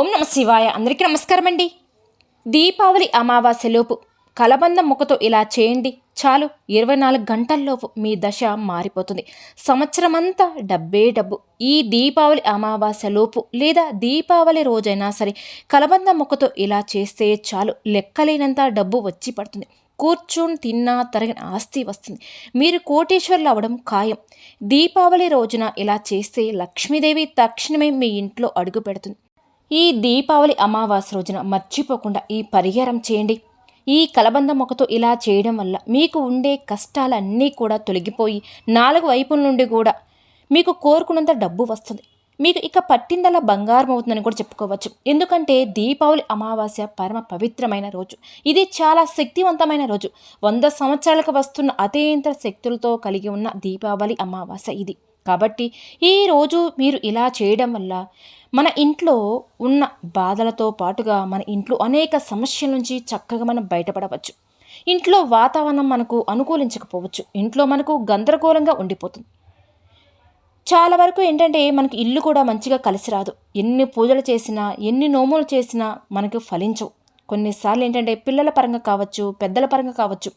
ఓం నమ శివాయ. అందరికీ నమస్కారం అండి దీపావళి అమావాస్యలోపు కలబంద ముఖతో ఇలా చేయండి. చాలు ఇరవై నాలుగు గంటల్లోపు మీ దశ మారిపోతుంది. సంవత్సరమంతా డబ్బే డబ్బు. ఈ దీపావళి అమావాస్యలోపు లేదా దీపావళి రోజైనా సరే కలబంద ముఖతో ఇలా చేస్తే చాలు లెక్కలేనంత డబ్బు వచ్చి పడుతుంది. కూర్చొని తిన్నా తరగిన ఆస్తి వస్తుంది. మీరు కోటేశ్వర్లు అవ్వడం ఖాయం. దీపావళి రోజున ఇలా చేస్తే లక్ష్మీదేవి తక్షణమే మీ ఇంట్లో అడుగు పెడుతుంది. ఈ దీపావళి అమావాస్య రోజున మర్చిపోకుండా ఈ పరిహారం చేయండి. ఈ కలబంద మొక్కతో ఇలా చేయడం వల్ల మీకు ఉండే కష్టాలన్నీ కూడా తొలగిపోయి నాలుగు వైపుల నుండి కూడా మీకు కోరుకున్నంత డబ్బు వస్తుంది. మీకు ఇక పట్టిందల్లా బంగారం అవుతుందని కూడా చెప్పుకోవచ్చు. ఎందుకంటే దీపావళి అమావాస్య పరమ పవిత్రమైన రోజు. ఇది చాలా శక్తివంతమైన రోజు. వంద సంవత్సరాలకు వస్తున్న అతీంత శక్తులతో కలిగి ఉన్న దీపావళి అమావాస్య ఇది. కాబట్టి ఈ రోజు మీరు ఇలా చేయడం వల్ల మన ఇంట్లో ఉన్న బాధలతో పాటుగా మన ఇంట్లో అనేక సమస్యల నుంచి చక్కగా మనం బయటపడవచ్చు. ఇంట్లో వాతావరణం మనకు అనుకూలించకపోవచ్చు. ఇంట్లో మనకు గందరగోళంగా ఉండిపోతుంది. చాలా వరకు ఏంటంటే మనకి ఇల్లు కూడా మంచిగా కలిసి రాదు. ఎన్ని పూజలు చేసినా ఎన్ని నోములు చేసినా మనకు ఫలించవు. కొన్నిసార్లు ఏంటంటే పిల్లల పరంగా కావచ్చు పెద్దల పరంగా కావచ్చు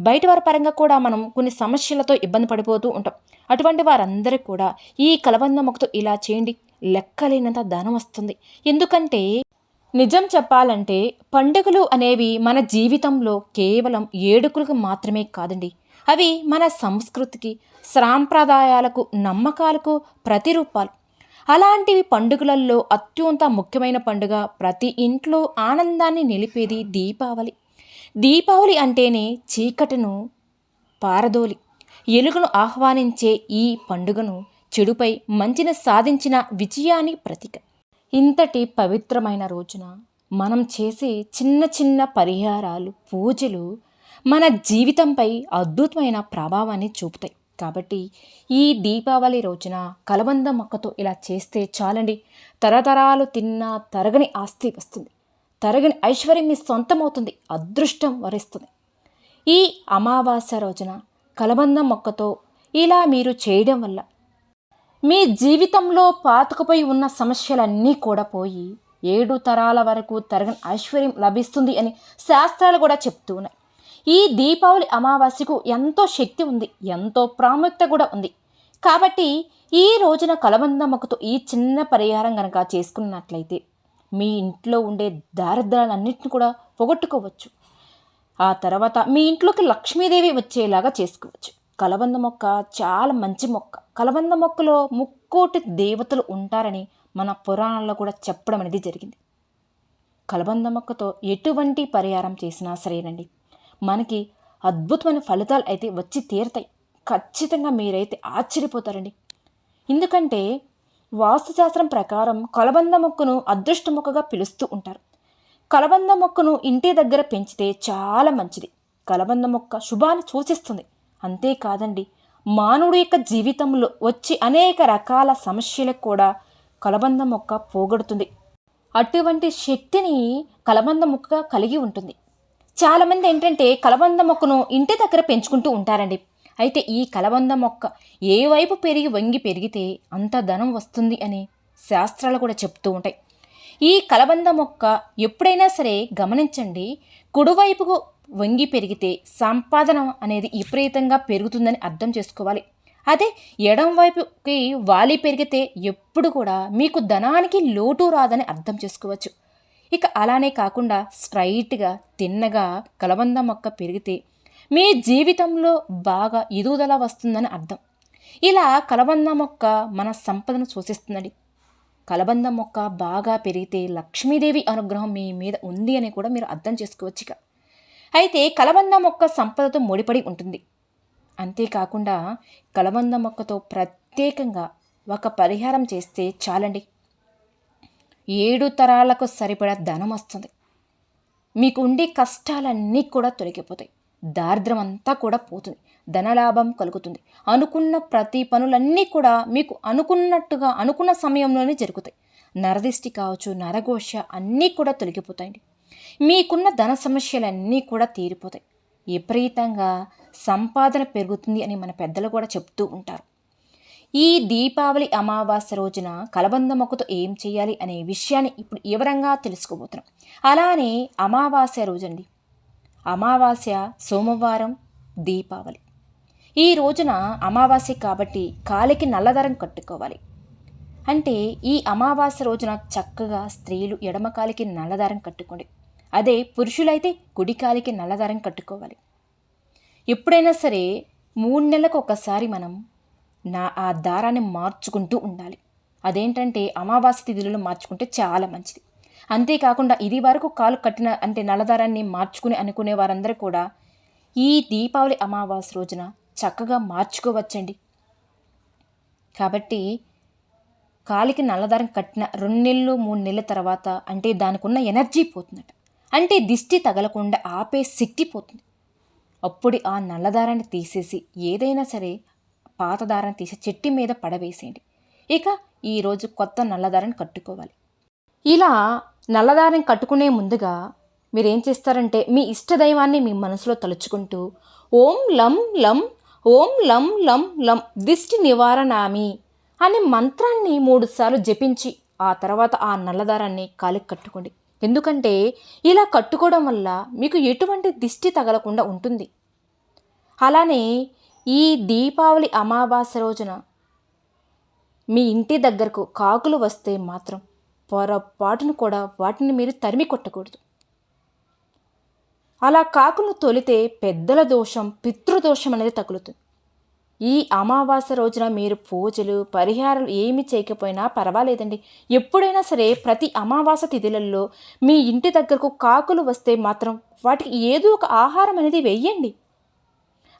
బయట వారి పరంగా కూడా మనం కొన్ని సమస్యలతో ఇబ్బంది పడిపోతూ ఉంటాం. అటువంటి వారందరికీ కూడా ఈ కలబంద మొక్కతో ఇలా చేయండి. లెక్కలేనంత ధనం వస్తుంది. ఎందుకంటే నిజం చెప్పాలంటే పండుగలు అనేవి మన జీవితంలో కేవలం ఏడుకులకు మాత్రమే కాదండి. అవి మన సంస్కృతికి సాంప్రదాయాలకు నమ్మకాలకు ప్రతిరూపాలు. అలాంటివి పండుగలలో అత్యంత ముఖ్యమైన పండుగ ప్రతి ఇంట్లో ఆనందాన్ని నిలిపేది దీపావళి. దీపావళి అంటేనే చీకటిను పారదోలి ఎలుగును ఆహ్వానించే ఈ పండుగను చెడుపై మంచిని సాధించిన విజయాన్ని ప్రతీక. ఇంతటి పవిత్రమైన రోజున మనం చేసే చిన్న చిన్న పరిహారాలు పూజలు మన జీవితంపై అద్భుతమైన ప్రభావాన్ని చూపుతాయి. కాబట్టి ఈ దీపావళి రోజున కలబంద మొక్కతో ఇలా చేస్తే చాలండి. తరతరాలు తిన్నా తరగని ఆస్తి వస్తుంది. తరగని ఐశ్వర్యం మీ సొంతమవుతుంది. అదృష్టం వరిస్తుంది. ఈ అమావాస్య రోజున కలబంద మొక్కతో ఇలా మీరు చేయడం వల్ల మీ జీవితంలో పాతుకుపోయి ఉన్న సమస్యలన్నీ కూడా పోయి ఏడు తరాల వరకు తరగని ఐశ్వర్యం లభిస్తుంది అని శాస్త్రాలు కూడా చెప్తూ ఉన్నాయి. ఈ దీపావళి అమావాస్యకు ఎంతో శక్తి ఉంది ఎంతో ప్రాముఖ్యత కూడా ఉంది. కాబట్టి ఈ రోజున కలబంద మొక్కతో ఈ చిన్న పరిహారం కనుక చేసుకున్నట్లయితే మీ ఇంట్లో ఉండే దారిద్రాలన్నింటిని కూడా పోగొట్టుకోవచ్చు. ఆ తర్వాత మీ ఇంట్లోకి లక్ష్మీదేవి వచ్చేలాగా చేసుకోవచ్చు. కలబంద మొక్క చాలా మంచి మొక్క. కలబంద మొక్కలో ముక్కోటి దేవతలు ఉంటారని మన పురాణాల్లో కూడా చెప్పడం అనేది జరిగింది. కలబంద మొక్కతో ఎటువంటి పరిహారం చేసినా సరేనండి. మనకి అద్భుతమైన ఫలితాలు అయితే వచ్చి తీరుతాయి. ఖచ్చితంగా మీరైతే ఆశ్చర్యపోతారండి. ఎందుకంటే వాస్తుశాస్త్రం ప్రకారం కలబంద మొక్కను అదృష్ట మొక్కగా పిలుస్తూ ఉంటారు. కలబంద మొక్కను ఇంటి దగ్గర పెంచితే చాలా మంచిది. కలబంద మొక్క శుభాన్ని సూచిస్తుంది. అంతేకాదండి మానవుడి యొక్క జీవితంలో వచ్చి అనేక రకాల సమస్యలకు కూడా కలబంద మొక్క పోగొడుతుంది. అటువంటి శక్తిని కలబంద మొక్క కలిగి ఉంటుంది. చాలామంది ఏంటంటే కలబంద మొక్కను ఇంటి దగ్గర పెంచుకుంటూ ఉంటారండి. అయితే ఈ కలబంద మొక్క ఏ వైపు పెరిగి వంగి పెరిగితే అంత ధనం వస్తుంది అని శాస్త్రాలు కూడా చెప్తూ ఉంటాయి. ఈ కలబంద మొక్క ఎప్పుడైనా సరే గమనించండి. కుడివైపుకు వంగి పెరిగితే సంపాదన అనేది విపరీతంగా పెరుగుతుందని అర్థం చేసుకోవాలి. అదే ఎడం వైపుకి వాలి పెరిగితే ఎప్పుడు కూడా మీకు ధనానికి లోటు రాదని అర్థం చేసుకోవచ్చు. ఇక అలానే కాకుండా స్ట్రైట్గా తిన్నగా కలబంద మొక్క పెరిగితే మీ జీవితంలో బాగా ఎదుగుదల వస్తుందని అర్థం. ఇలా కలబంద మొక్క మన సంపదను సూచిస్తుందండి కలబంద మొక్క బాగా పెరిగితే లక్ష్మీదేవి అనుగ్రహం మీ మీద ఉంది అని కూడా మీరు అర్థం చేసుకోవచ్చు ఇక. అయితే కలబంద మొక్క సంపదతో ముడిపడి ఉంటుంది. అంతేకాకుండా కలబంద మొక్కతో ప్రత్యేకంగా ఒక పరిహారం చేస్తే చాలండి. ఏడు తరాలకు సరిపడా ధనం వస్తుంది. మీకు ఉండే కష్టాలన్నీ కూడా తొలగిపోతాయి. దారిద్ర్యం అంతా కూడా పోతుంది. ధనలాభం కలుగుతుంది. అనుకున్న ప్రతి పనులన్నీ కూడా మీకు అనుకున్నట్టుగా అనుకున్న సమయంలోనే జరుగుతాయి. నరదిష్టి కావచ్చు నరఘోష అన్నీ కూడా తొలగిపోతాయండి. మీకున్న ధన సమస్యలన్నీ కూడా తీరిపోతాయి. విపరీతంగా సంపాదన పెరుగుతుంది అని మన పెద్దలు కూడా చెప్తూ ఉంటారు. ఈ దీపావళి అమావాస్య రోజున కలబంద మొక్కతో ఏం చేయాలి అనే విషయాన్ని ఇప్పుడు వివరంగా తెలుసుకోబోతున్నాం. అలానే అమావాస్య రోజండి. అమావాస్య సోమవారం దీపావళి. ఈ రోజున అమావాస్య కాబట్టి కాలికి నల్లదరం కట్టుకోవాలి. అంటే ఈ అమావాస్య రోజున చక్కగా స్త్రీలు ఎడమ కాలికి నల్లదారం కట్టుకోండి. అదే పురుషులైతే కుడికాలికి నల్లదారం కట్టుకోవాలి. ఎప్పుడైనా సరే మూడు నెలలకు ఒకసారి మనం నా ఆ దారాన్ని మార్చుకుంటూ ఉండాలి. అదేంటంటే అమావాస్య తిథులలో మార్చుకుంటే చాలా మంచిది. అంతేకాకుండా ఇది వరకు కాలు కట్టిన అంటే నల్లదారాన్ని మార్చుకుని అనుకునే వారందరూ కూడా ఈ దీపావళి అమావాస్య రోజున చక్కగా మార్చుకోవచ్చండి. కాబట్టి కాలికి నల్లదారం కట్టిన రెండు నెలలు మూడు నెలల తర్వాత అంటే దానికి ఉన్న ఎనర్జీ పోతుందట. అంటే దిష్టి తగలకుండా ఆపే శక్తి పోతుంది అప్పుడు ఆ నల్లదారాన్ని తీసేసి ఏదైనా సరే పాత దారాన్ని తీసి చెట్టి మీద పడవేసేయండి. ఇక ఈరోజు కొత్త నల్లదారాన్ని కట్టుకోవాలి. ఇలా నల్లదారం కట్టుకునే ముందుగా మీరు ఏం చేస్తారంటే మీ ఇష్టదైవాన్ని మీ మనసులో తలుచుకుంటూ ఓం లం లం ఓం లం లం లం దిష్టి నివారణామి అనే మంత్రాన్ని మూడుసార్లు జపించి ఆ తర్వాత ఆ నల్లదారాన్ని కాలికి కట్టుకోండి. ఎందుకంటే ఇలా కట్టుకోవడం వల్ల మీకు ఎటువంటి దిష్టి తగలకుండా ఉంటుంది. అలానే ఈ దీపావళి అమావాస్య రోజున మీ ఇంటి దగ్గరకు కాకులు వస్తే మాత్రం పొరపాటును కూడా వాటిని మీరు తరిమి కొట్టకూడదు. అలా కాకును తొలితే పెద్దల దోషం పితృదోషం అనేది తగులుతుంది. ఈ అమావాస్య రోజున మీరు పూజలు పరిహారాలు ఏమి చేయకపోయినా పర్వాలేదండి. ఎప్పుడైనా సరే ప్రతి అమావాస్య తిథులలో మీ ఇంటి దగ్గరకు కాకులు వస్తే మాత్రం వాటికి ఏదో ఒక ఆహారం అనేది వెయ్యండి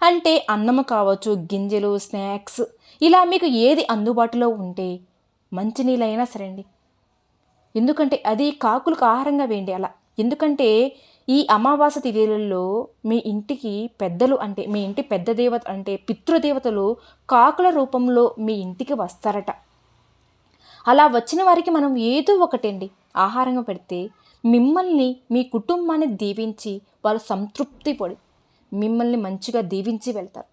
అంటే అన్నము కావచ్చు గింజలు స్నాక్స్ ఇలా మీకు ఏది అందుబాటులో ఉంటే మంచినీళ్ళైనా సరే అండి ఎందుకంటే అది కాకులకు ఆహారంగా వేయండి అలా. ఎందుకంటే ఈ అమావాస్య తిథిలలో మీ ఇంటికి పెద్దలు అంటే మీ ఇంటి పెద్ద దేవత అంటే పితృదేవతలు కాకుల రూపంలో మీ ఇంటికి వస్తారట. అలా వచ్చిన వారికి మనం ఏదో ఒకటండి. ఆహారంగా పెడితే మిమ్మల్ని మీ కుటుంబాన్ని దీవించి వాళ్ళు సంతృప్తి పడి మిమ్మల్ని మంచిగా దీవించి వెళ్తారు.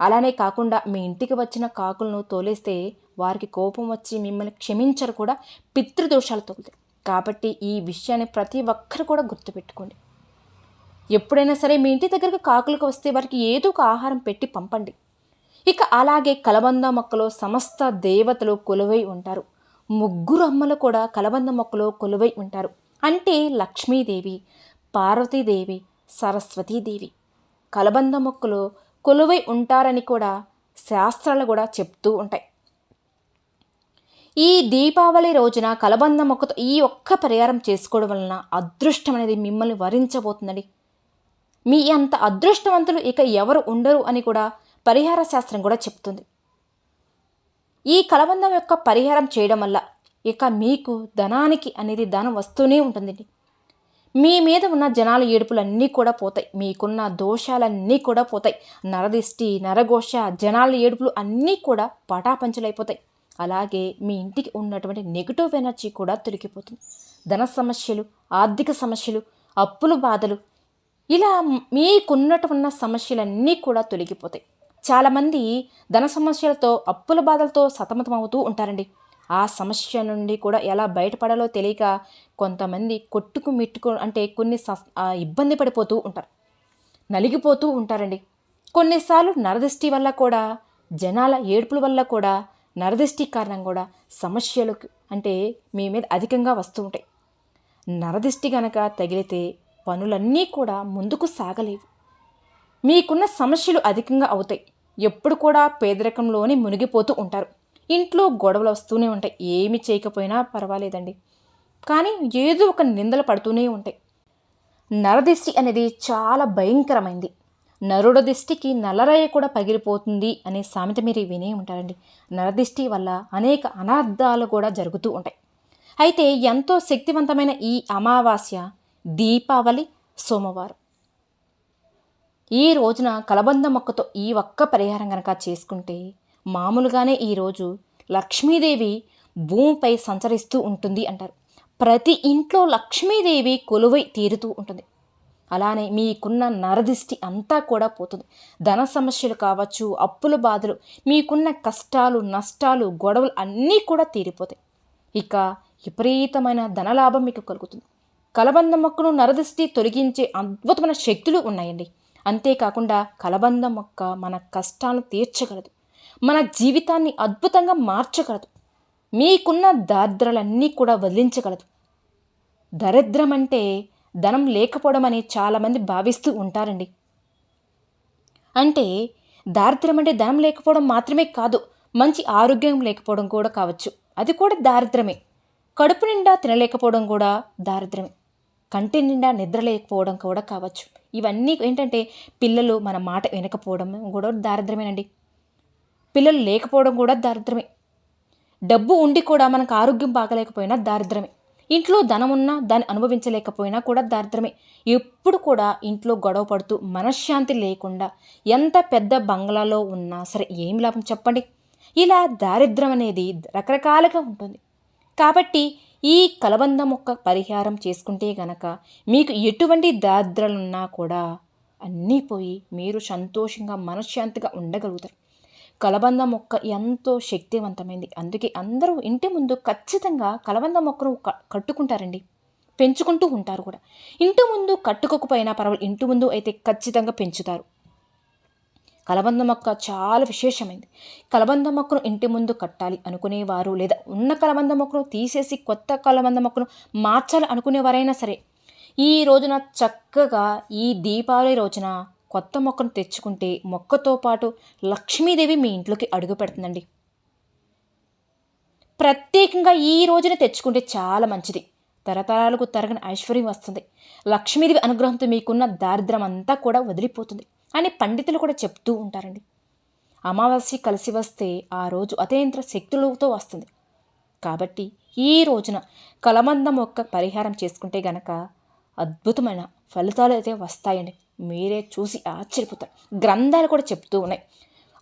అలానే కాకుండా మీ ఇంటికి వచ్చిన కాకులను తోలేస్తే వారికి కోపం వచ్చి మిమ్మల్ని క్షమించరు కూడా పితృదోషాలు తగులుతాయి కాబట్టి ఈ విషయాన్ని ప్రతి ఒక్కరు కూడా గుర్తుపెట్టుకోండి. ఎప్పుడైనా సరే మీ ఇంటి దగ్గరకు కాకులకు వస్తే వారికి ఏదో ఒక ఆహారం పెట్టి పంపండి. ఇక అలాగే కలబంద మొక్కలో సమస్త దేవతలు కొలువై ఉంటారు. ముగ్గురు అమ్మలు కూడా కలబంద మొక్కలో కొలువై ఉంటారు. అంటే లక్ష్మీదేవి పార్వతీదేవి సరస్వతీదేవి. కలబంద మొక్కలు కొలువై ఉంటారని కూడా శాస్త్రాలు కూడా చెప్తూ ఉంటాయి. ఈ దీపావళి రోజున కలబంద మొక్కతో ఈ ఒక్క పరిహారం చేసుకోవడం వలన అదృష్టం అనేది మిమ్మల్ని వరించబోతుందండి. మీ అంత అదృష్టవంతులు ఇక ఎవరు ఉండరు అని కూడా పరిహార శాస్త్రం కూడా చెప్తుంది. ఈ కలబంధం యొక్క పరిహారం చేయడం వల్ల ఇక మీకు ధనానికి అనేది ధనం వస్తూనే ఉంటుందండి. మీ మీద ఉన్న జనాల ఏడుపులన్నీ కూడా పోతాయి. మీకున్న దోషాలన్నీ కూడా పోతాయి. నరదిష్టి నరఘోష జనాల ఏడుపులు అన్నీ కూడా పటాపంచలైపోతాయి. అలాగే మీ ఇంటికి ఉన్నటువంటి నెగిటివ్ ఎనర్జీ కూడా తొలగిపోతుంది. ధన సమస్యలు ఆర్థిక సమస్యలు అప్పుల బాధలు ఇలా మీకున్నటున్న సమస్యలన్నీ కూడా తొలగిపోతాయి. చాలామంది ధన సమస్యలతో అప్పుల బాధలతో సతమతమవుతూ ఉంటారండి. ఆ సమస్య నుండి కూడా ఎలా బయటపడాలో తెలియక కొంతమంది కొట్టుకు మిట్టుకు అంటే కొన్ని ఇబ్బంది పడిపోతూ ఉంటారు. నలిగిపోతూ ఉంటారండి. కొన్నిసార్లు నరదృష్టి వల్ల కూడా జనాల ఏడుపుల వల్ల కూడా నరదృష్టి కారణం కూడా సమస్యలకు అంటే మీ మీద అధికంగా వస్తూ ఉంటాయి. నరదిష్టి కనుక తగిలితే పనులన్నీ కూడా ముందుకు సాగలేవు. మీకున్న సమస్యలు అధికంగా అవుతాయి. ఎప్పుడు కూడా పేదరికంలోనే మునిగిపోతూ ఉంటారు. ఇంట్లో గొడవలు వస్తూనే ఉంటాయి. ఏమి చేయకపోయినా పర్వాలేదండి. కానీ ఏదో ఒక నిందలు పడుతూనే ఉంటాయి. నరదిష్టి అనేది చాలా భయంకరమైంది. నరుడ దిష్టికి నల్లరయ్య కూడా పగిలిపోతుంది అనే సామెత మీరు వినే ఉంటారండి. నరదిష్టి వల్ల అనేక అనార్థాలు కూడా జరుగుతూ ఉంటాయి. అయితే ఎంతో శక్తివంతమైన ఈ అమావాస్య దీపావళి సోమవారం. ఈ రోజున కలబంద మొక్కతో ఈ ఒక్క పరిహారం కనుక చేసుకుంటే మామూలుగానే ఈరోజు లక్ష్మీదేవి భూమిపై సంచరిస్తూ ఉంటుంది అంటారు. ప్రతి ఇంట్లో లక్ష్మీదేవి కొలువై తీరుతూ ఉంటుంది. అలానే మీకున్న నరదిష్టి అంతా కూడా పోతుంది. ధన సమస్యలు కావచ్చు అప్పుల బాధలు మీకున్న కష్టాలు నష్టాలు గొడవలు అన్నీ కూడా తీరిపోతాయి. ఇక విపరీతమైన ధనలాభం మీకు కలుగుతుంది. కలబంద మొక్కను నరదృష్టి తొలగించే అద్భుతమైన శక్తులు ఉన్నాయండి. అంతేకాకుండా కలబంద మొక్క మన కష్టాలను తీర్చగలదు. మన జీవితాన్ని అద్భుతంగా మార్చగలదు. మీకున్న దారిద్రలన్నీ కూడా వదిలించగలదు. దరిద్రం అంటే ధనం లేకపోవడం అని చాలామంది భావిస్తూ ఉంటారండి. అంటే దారిద్ర్యం అంటే ధనం లేకపోవడం మాత్రమే కాదు మంచి ఆరోగ్యం లేకపోవడం కూడా కావచ్చు. అది కూడా దారిద్రమే. కడుపు నిండా తినలేకపోవడం కూడా దారిద్రమే. కంటి నిండా నిద్ర లేకపోవడం కూడా కావచ్చు. ఇవన్నీ ఏంటంటే పిల్లలు మన మాట వినకపోవడం కూడా దారిద్రమేనండి పిల్లలు లేకపోవడం కూడా దారిద్రమే డబ్బు ఉండి కూడా మనకు ఆరోగ్యం బాగలేకపోయినా దారిద్రమే ఇంట్లో ధనం ఉన్నా దాన్ని అనుభవించలేకపోయినా కూడా దారిద్రమే ఎప్పుడు కూడా ఇంట్లో గొడవ పడుతూ మనశ్శాంతి లేకుండా ఎంత పెద్ద బంగ్లాలో ఉన్నా సరే ఏం లాభం చెప్పండి? ఇలా దారిద్రం అనేది రకరకాలుగా ఉంటుంది. కాబట్టి ఈ కలబంద మొక్క పరిహారం చేసుకుంటే గనక మీకు ఎటువంటి దారిద్రాలున్నా కూడా అన్నీ పోయి మీరు సంతోషంగా మనశ్శాంతిగా ఉండగలుగుతారు. కలబంద మొక్క ఎంతో శక్తివంతమైంది. అందుకే అందరూ ఇంటి ముందు ఖచ్చితంగా కలబంద మొక్కను క- కట్టుకుంటారండి. పెంచుకుంటూ ఉంటారు కూడా. ఇంటి ముందు కట్టుకోకపోయినా పర్వాలేదు. ఇంటి ముందు అయితే ఖచ్చితంగా పెంచుతారు. కలబంద మొక్క చాలా విశేషమైంది. కలబంద మొక్కను ఇంటి ముందు కట్టాలి అనుకునేవారు లేదా ఉన్న కలబంద మొక్కను తీసేసి కొత్త కలబంద మొక్కను మార్చాలి అనుకునేవారైనా సరే ఈ రోజున చక్కగా ఈ దీపావళి రోజున కొత్త మొక్కను తెచ్చుకుంటే మొక్కతో పాటు లక్ష్మీదేవి మీ ఇంట్లోకి అడుగు పెడుతుందండి. ప్రత్యేకంగా ఈ రోజున తెచ్చుకుంటే చాలా మంచిది. తరతరాలకు తరగని ఐశ్వర్యం వస్తుంది. లక్ష్మీదేవి అనుగ్రహంతో మీకున్న దారిద్రం అంతా కూడా వదిలిపోతుంది. అని పండితులు కూడా చెప్తూ ఉంటారండి. అమావాస్య కలిసి వస్తే ఆ రోజు అతేంద్ర శక్తులతో వస్తుంది. కాబట్టి ఈ రోజున కలమంద మొక్క పరిహారం చేసుకుంటే గనక అద్భుతమైన ఫలితాలు అయితే వస్తాయండి. మీరే చూసి ఆశ్చర్యపోతారు. గ్రంథాలు కూడా చెప్తూ ఉన్నాయి.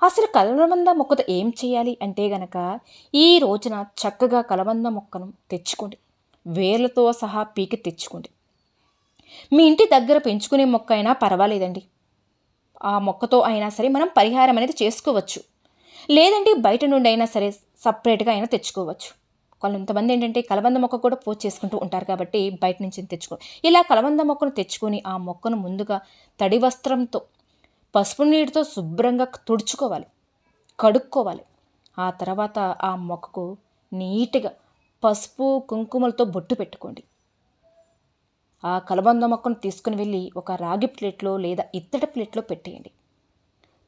అసలు కలబంద మొక్కతో ఏం చేయాలి అంటే గనక ఈ రోజున చక్కగా కలబంద మొక్కను తెచ్చుకోండి. వేర్లతో సహా పీకి తెచ్చుకోండి. మీ ఇంటి దగ్గర పెంచుకునే మొక్క అయినా పర్వాలేదండి. ఆ మొక్కతో అయినా సరే మనం పరిహారం అనేది చేసుకోవచ్చు. లేదంటే బయట నుండి అయినా సరే సపరేట్గా అయినా తెచ్చుకోవచ్చు. కొంతమంది ఏంటంటే కలబంద మొక్క కూడా పోస్ట్ చేసుకుంటూ ఉంటారు కాబట్టి బయట నుంచి తెచ్చుకో ఇలా కలబంద మొక్కను తెచ్చుకొని ఆ మొక్కను ముందుగా తడి వస్త్రంతో పసుపు నీటితో శుభ్రంగా తుడుచుకోవాలి. కడుక్కోవాలి. ఆ తర్వాత ఆ మొక్కకు నీట్గా పసుపు కుంకుమలతో బొట్టు పెట్టుకోండి. ఆ కలబంద మొక్కను తీసుకుని వెళ్ళి ఒక రాగి ప్లేట్లో లేదా ఇత్తడి ప్లేట్లో పెట్టేయండి.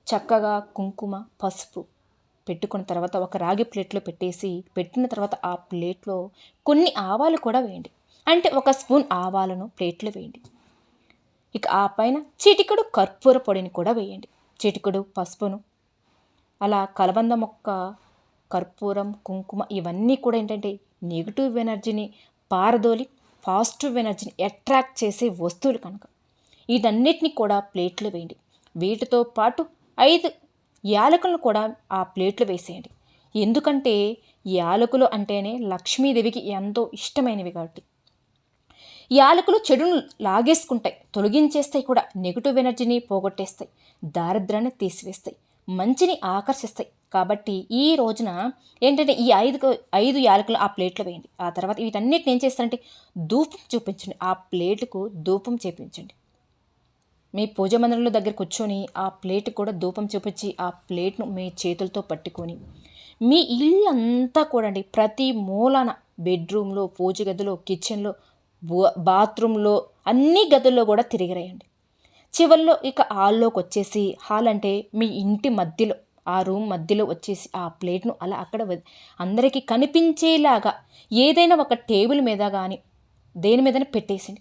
చక్కగా కుంకుమ పసుపు పెట్టుకున్న తర్వాత ఒక రాగి ప్లేట్లో పెట్టేసి పెట్టిన తర్వాత ఆ ప్లేట్లో కొన్ని ఆవాలు కూడా వేయండి. అంటే ఒక స్పూన్ ఆవాలను ప్లేట్లో వేయండి. ఇక ఆ పైన చిటికడు కర్పూర పొడిని కూడా వేయండి. చిటికడు పసుపును అలా కలబంద మొక్క కర్పూరం కుంకుమ ఇవన్నీ కూడా ఏంటంటే నెగిటివ్ ఎనర్జీని పారదోలి పాజిటివ్ ఎనర్జీని అట్రాక్ట్ చేసే వస్తువులు కనుక. వీటన్నిటిని కూడా ప్లేట్లు వేయండి. వీటితో పాటు ఐదు యాలకులను కూడా ఆ ప్లేట్లు వేసేయండి. ఎందుకంటే యాలకులు అంటేనే లక్ష్మీదేవికి ఎంతో ఇష్టమైనవి కాబట్టి. యాలకులు చెడును లాగేసుకుంటాయి తొలగించేస్తాయి కూడా. నెగిటివ్ ఎనర్జీని పోగొట్టేస్తాయి దారిద్రాన్ని తీసివేస్తాయి మంచిని ఆకర్షిస్తాయి. కాబట్టి ఈ రోజున ఏంటంటే ఈ ఐదు ఐదు యాలకులు ఆ ప్లేట్లో వేయండి. ఆ తర్వాత వీటన్నిటిని ఏం చేస్తారంటే ధూపం చూపించండి. ఆ ప్లేటుకు ధూపం చేపించండి. మీ పూజ మందిరంలో దగ్గర కూర్చొని ఆ ప్లేట్ కూడా ధూపం చూపించి ఆ ప్లేట్ను మీ చేతులతో పట్టుకొని మీ ఇల్లు అంతా కూడా అండి ప్రతి మూలన బెడ్రూమ్లో పూజ గదిలో కిచెన్లో బాత్రూంలో అన్ని గదుల్లో కూడా తిరిగిరాయండి. చివరిలో ఇక హాల్లోకి వచ్చేసి హాల్ అంటే మీ ఇంటి మధ్యలో ఆ రూమ్ మధ్యలో వచ్చేసి ఆ ప్లేట్ను అలా అక్కడ అందరికీ కనిపించేలాగా ఏదైనా ఒక టేబుల్ మీద కానీ దేని మీదనే పెట్టేసింది.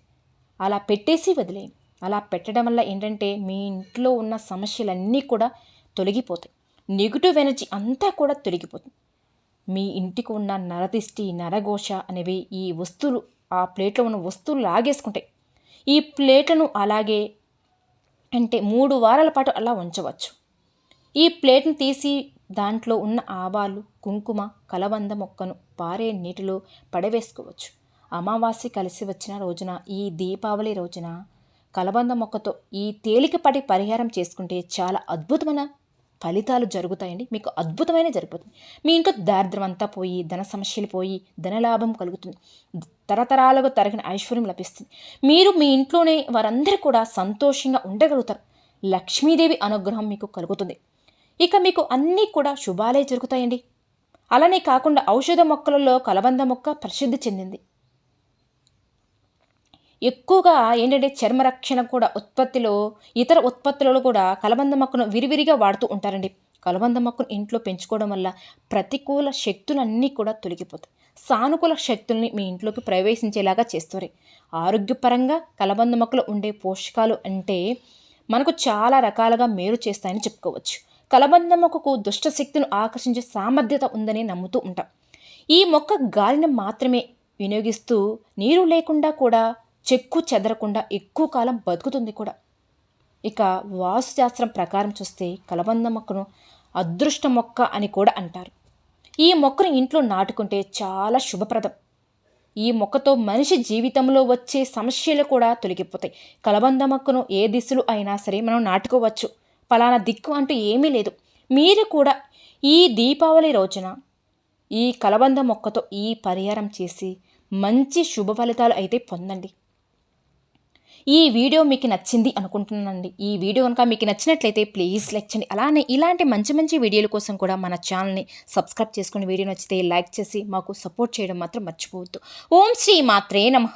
అలా పెట్టేసి వదిలేయండి. అలా పెట్టడం వల్ల ఏంటంటే మీ ఇంట్లో ఉన్న సమస్యలన్నీ కూడా తొలగిపోతాయి. నెగిటివ్ ఎనర్జీ అంతా కూడా తొలగిపోతుంది. మీ ఇంటికి ఉన్న నరదిష్టి నరఘోష అనేవి ఈ వస్తువులు ఆ ప్లేట్లో ఉన్న వస్తువులు లాగేసుకుంటాయి. ఈ ప్లేట్లను అలాగే అంటే మూడు వారాల పాటు అలా ఉంచవచ్చు. ఈ ప్లేట్ను తీసి దాంట్లో ఉన్న ఆవాలు కుంకుమ కలబంద మొక్కను పారే నీటిలో పడవేసుకోవచ్చు. అమావాస్య కలిసి వచ్చిన రోజున ఈ దీపావళి రోజున కలబంద మొక్కతో ఈ తేలికపాటి పరిహారం చేసుకుంటే చాలా అద్భుతమైన ఫలితాలు జరుగుతాయండి. మీకు అద్భుతమైన జరుగుతుంది మీ ఇంట్లో దారిద్ర్యం అంతా పోయి ధన సమస్యలు పోయి ధనలాభం కలుగుతుంది. తరతరాలుగా తరగిన ఐశ్వర్యం లభిస్తుంది. మీరు మీ ఇంట్లోనే వారందరూ కూడా సంతోషంగా ఉండగలుగుతారు. లక్ష్మీదేవి అనుగ్రహం మీకు కలుగుతుంది. ఇక మీకు అన్నీ కూడా శుభాలే జరుగుతాయండి. అలానే కాకుండా ఔషధ మొక్కలలో కలబంద మొక్క ప్రసిద్ధి చెందింది. ఎక్కువగా ఏంటంటే చర్మ రక్షణ కూడా ఉత్పత్తిలో ఇతర ఉత్పత్తులలో కూడా కలబంద మొక్కను విరివిరిగా వాడుతూ ఉంటారండి. కలబంద మొక్కను ఇంట్లో పెంచుకోవడం వల్ల ప్రతికూల శక్తులన్నీ కూడా తొలగిపోతాయి. సానుకూల శక్తుల్ని మీ ఇంట్లోకి ప్రవేశించేలాగా చేస్తారు ఆరోగ్యపరంగా కలబంద మొక్కలు ఉండే పోషకాలు అంటే మనకు చాలా రకాలుగా మేలు చేస్తాయని చెప్పుకోవచ్చు. కలబంద మొక్కకు దుష్ట ఆకర్షించే సామర్థ్యత ఉందని నమ్ముతూ ఉంటాం. ఈ మొక్క గాలిని మాత్రమే వినియోగిస్తూ నీరు లేకుండా కూడా చెక్కు చెదరకుండా ఎక్కువ కాలం బతుకుతుంది కూడా. ఇక వాస్తుశాస్త్రం ప్రకారం చూస్తే కలబంద మొక్కను అదృష్ట మొక్క అని కూడా అంటారు. ఈ మొక్కను ఇంట్లో నాటుకుంటే చాలా శుభప్రదం. ఈ మొక్కతో మనిషి జీవితంలో వచ్చే సమస్యలు కూడా తొలగిపోతాయి. కలబంద మొక్కను ఏ దిశలో అయినా సరే మనం నాటుకోవచ్చు. ఫలానా దిక్కు అంటూ ఏమీ లేదు. మీరు కూడా ఈ దీపావళి రోజున ఈ కలబంద మొక్కతో ఈ పరిహారం చేసి మంచి శుభ ఫలితాలు అయితే పొందండి. ఈ వీడియో మీకు నచ్చింది అనుకుంటున్నానండి. ఈ వీడియో కనుక మీకు నచ్చినట్లయితే ప్లీజ్ లైక్ చేయండి. అలానే ఇలాంటి మంచి మంచి వీడియోల కోసం కూడా మన ఛానల్ని సబ్స్క్రైబ్ చేసుకుని వీడియో నచ్చితే లైక్ చేసి మాకు సపోర్ట్ చేయడం మాత్రం మర్చిపోవద్దు. ఓం శ్రీ మాత్రే నమః.